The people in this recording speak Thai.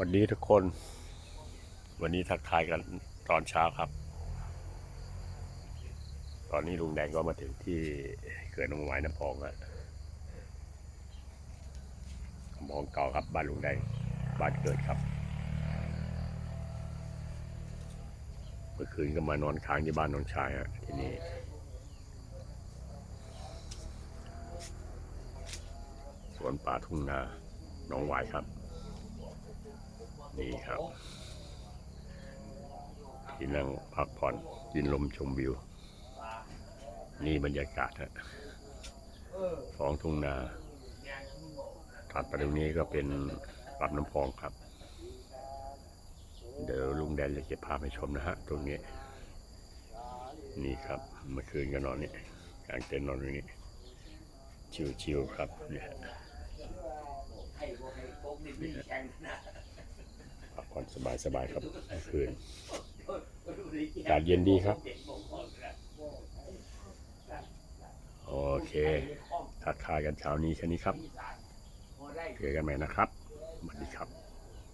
วันนี้ทุกคน วันนี้ทักทายกันตอนเช้าครับ ตอนนี้ลุงแดงก็มาถึงที่เขื่อนน้ำไม้น้ำพองอะน้ำพองเก่าครับบ้านลุงแดงบ้านเกิดครับ เมื่อคืนก็มานอนค้างที่บ้านน้องชายอะที่นี่สวนป่าทุ่งนาหน้องหวายครับ นี่ครับ ที่นั่งพักผ่อนยินลมชมวิว นี่บรรยากาศฮะท้องทุ่งนาถัดไปตรงนี้ก็เป็นลำน้ำพองครับ เดี๋ยวลุงแดนจะเก็บภาพให้ชมนะฮะ ตรงนี้ นี่ครับเมื่อคืนก็นอนนี่กลางเต็นท์นอนตรงนี้ ชิวๆครับเนี่ย สบายสบายครับคืนอากาศเย็นดีครับ โอเคทักทายกันเช้านี้แค่นี้ครับ เจอกันใหม่นะครับสวัสดีครับ